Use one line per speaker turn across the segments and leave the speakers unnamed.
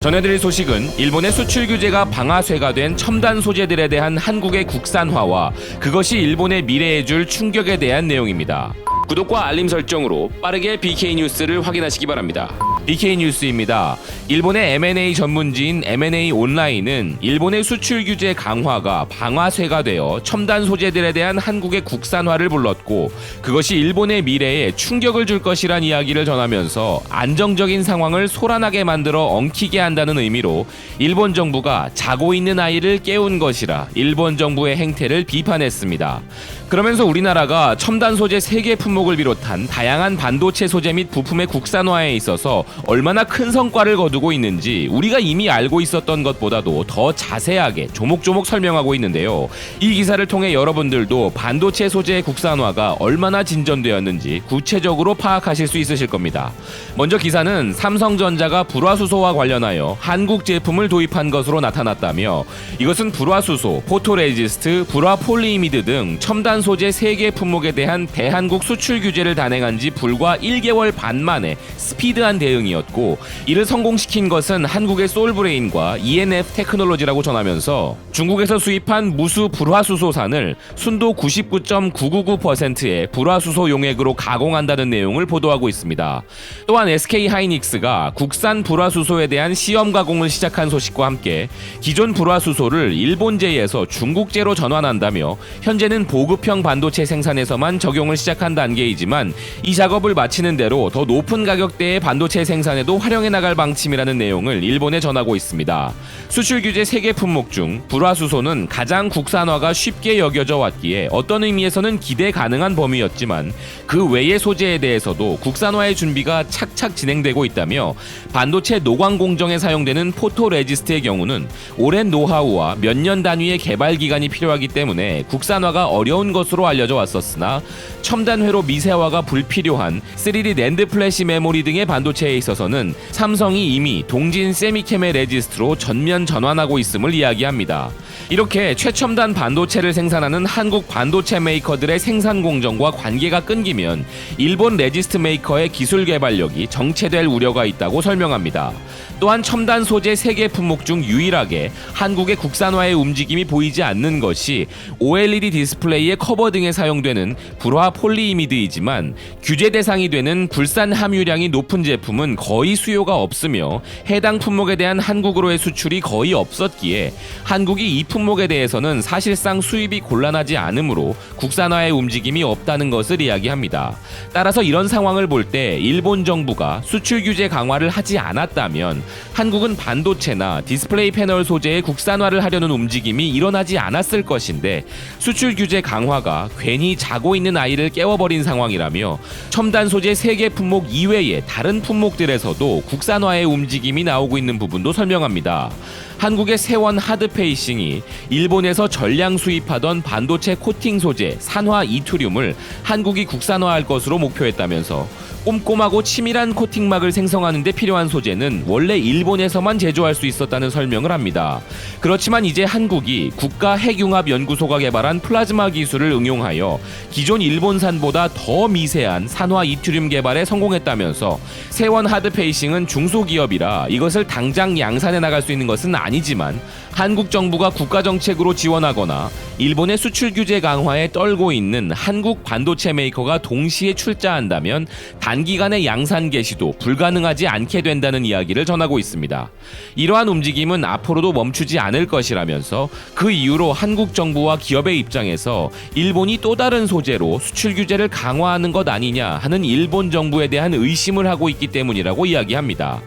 전해드릴 소식은 일본의 수출 규제가 방아쇠가 된 첨단 소재들에 대한 한국의 국산화와 그것이 일본의 미래에 줄 충격에 대한 내용입니다. 구독과 알림 설정으로 빠르게 BK 뉴스를 확인하시기 바랍니다. BK 뉴스입니다. 일본의 M&A 전문지인 M&A 온라인은 일본의 수출 규제 강화가 방아쇠가 되어 첨단 소재들에 대한 한국의 국산화를 불렀고 그것이 일본의 미래에 충격을 줄 것이란 이야기를 전하면서 안정적인 상황을 소란하게 만들어 엉키게 한다는 의미로 일본 정부가 자고 있는 아이를 깨운 것이라 일본 정부의 행태를 비판했습니다. 그러면서 우리나라가 첨단 소재 세계 품목을 비롯한 다양한 반도체 소재 및 부품의 국산화에 있어서 얼마나 큰 성과를 거두고 있는지 우리가 이미 알고 있었던 것보다도 더 자세하게 조목조목 설명하고 있는데요. 이 기사를 통해 여러분들도 반도체 소재의 국산화가 얼마나 진전되었는지 구체적으로 파악하실 수 있으실 겁니다. 먼저 기사는 삼성전자가 불화수소와 관련하여 한국 제품을 도입한 것으로 나타났다며 이것은 불화수소, 포토레지스트, 불화폴리이미드 등 첨단 소재 3개 품목에 대한 대한국 수출 규제를 단행한 지 불과 1개월 반 만에 스피드한 대응이었고 이를 성공시킨 것은 한국의 솔브레인과 ENF 테크놀로지라고 전하면서 중국에서 수입한 무수 불화수소산을 순도 99.999%의 불화수소 용액으로 가공한다는 내용을 보도하고 있습니다. 또한 SK 하이닉스가 국산 불화수소에 대한 시험 가공을 시작한 소식과 함께 기존 불화수소를 일본제에서 중국제로 전환한다며 현재는 보급 형 반도체 생산에서만 적용을 시작한 단계이지만 이 작업을 마치는 대로 더 높은 가격대의 반도체 생산에도 활용해 나갈 방침이라는 내용을 일본에 전하고 있습니다. 수출 규제 3개 품목 중 불화수소는 가장 국산화가 쉽게 여겨져 왔기에 어떤 의미에서는 기대 가능한 범위였지만 그 외의 소재에 대해서도 국산화의 준비가 착착 진행되고 있다며 반도체 노광 공정에 사용되는 포토레지스트의 경우는 오랜 노하우와 몇 년 단위의 개발 기간이 필요하기 때문에 국산화가 어려운 것 으로 알려져 왔었으나 첨단 회로 미세화가 불필요한 3D 랜드 플래시 메모리 등의 반도체에 있어서는 삼성이 이미 동진 세미캠의 레지스트로 전면 전환하고 있음을 이야기합니다. 이렇게 최첨단 반도체를 생산하는 한국 반도체 메이커들의 생산 공정과 관계가 끊기면 일본 레지스트 메이커의 기술 개발력이 정체될 우려가 있다고 설명합니다. 또한 첨단 소재 3개 품목 중 유일하게 한국의 국산화의 움직임이 보이지 않는 것이 OLED 디스플레이의 커버 등에 사용되는 불화 폴리이미드이지만 규제 대상이 되는 불산 함유량이 높은 제품은 거의 수요가 없으며 해당 품목에 대한 한국으로의 수출이 거의 없었기에 한국이 이 품 목에 대해서는 사실상 수입이 곤란하지 않으므로 국산화의 움직임이 없다는 것을 이야기합니다. 따라서 이런 상황을 볼 때 일본 정부가 수출 규제 강화를 하지 않았다면 한국은 반도체나 디스플레이 패널 소재의 국산화를 하려는 움직임이 일어나지 않았을 것인데 수출 규제 강화가 괜히 자고 있는 아이를 깨워버린 상황이라며 첨단 소재 3개 품목 이외의 다른 품목들에서도 국산화의 움직임이 나오고 있는 부분도 설명합니다. 한국의 세원 하드페이싱이 일본에서 전량 수입하던 반도체 코팅 소재 산화 이투륨을 한국이 국산화할 것으로 목표했다면서 꼼꼼하고 치밀한 코팅막을 생성하는 데 필요한 소재는 원래 일본에서만 제조할 수 있었다는 설명을 합니다. 그렇지만 이제 한국이 국가 핵융합 연구소가 개발한 플라즈마 기술을 응용하여 기존 일본산보다 더 미세한 산화 이투륨 개발에 성공했다면서 세원 하드페이싱은 중소기업이라 이것을 당장 양산해 나갈 수 있는 것은 아니 지만 한국 정부가 국가 정책으로 지원하거나 일본의 수출 규제 강화에 떨고 있는 한국 반도체 메이커가 동시에 출자한다면 단기간의 양산 개시도 불가능하지 않게 된다는 이야기를 전하고 있습니다. 이러한 움직임은 앞으로도 멈추지 않을 것이라면서 그 이후로 한국 정부와 기업의 입장에서 일본이 또 다른 소재로 수출 규제를 강화하는 것 아니냐 하는 일본 정부에 대한 의심을 하고 있기 때문이라고 이야기합니다.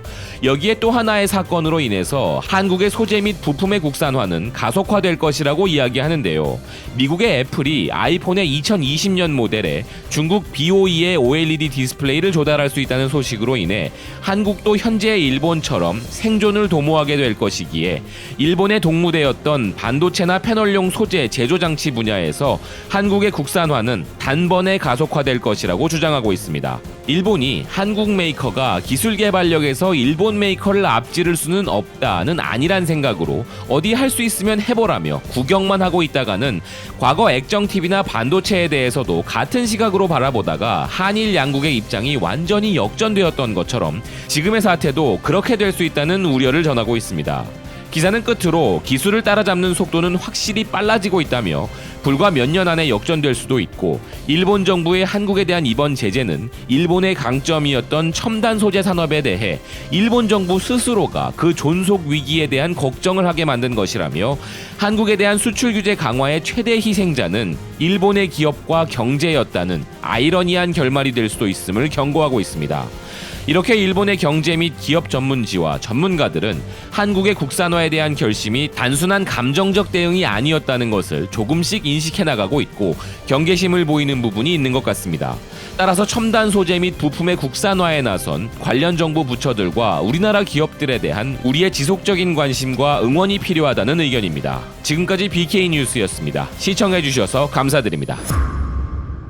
여기에 또 하나의 사건으로 인해서 한국의 소재 및 부품의 국산화는 가속화될 것이라고 이야기하는데요. 미국의 애플이 아이폰의 2020년 모델에 중국 BOE의 OLED 디스플레이를 조달할 수 있다는 소식으로 인해 한국도 현재의 일본처럼 생존을 도모하게 될 것이기에 일본의 동무대였던 반도체나 패널용 소재 제조 장치 분야에서 한국의 국산화는 단번에 가속화될 것이라고 주장하고 있습니다. 일본이 한국 메이커가 기술 개발력에서 일본 메이커를 앞지를 수는 없다는 아니란 생각으로 어디 할 수 있으면 해보라며 구경만 하고 있다가는 과거 액정 TV나 반도체에 대해서도 같은 시각으로 바라보다가 한일 양국의 입장이 완전히 역전되었던 것처럼 지금의 사태도 그렇게 될 수 있다는 우려를 전하고 있습니다. 기사는 끝으로 기술을 따라잡는 속도는 확실히 빨라지고 있다며 불과 몇 년 안에 역전될 수도 있고 일본 정부의 한국에 대한 이번 제재는 일본의 강점이었던 첨단 소재 산업에 대해 일본 정부 스스로가 그 존속 위기에 대한 걱정을 하게 만든 것이라며 한국에 대한 수출 규제 강화의 최대 희생자는 일본의 기업과 경제였다는 아이러니한 결말이 될 수도 있음을 경고하고 있습니다. 이렇게 일본의 경제 및 기업 전문지와 전문가들은 한국의 국산화에 대한 결심이 단순한 감정적 대응이 아니었다는 것을 조금씩 인식해 나가고 있고 경계심을 보이는 부분이 있는 것 같습니다. 따라서 첨단 소재 및 부품의 국산화에 나선 관련 정부 부처들과 우리나라 기업들에 대한 우리의 지속적인 관심과 응원이 필요하다는 의견입니다. 지금까지 BK 뉴스였습니다. 시청해 주셔서 감사드립니다.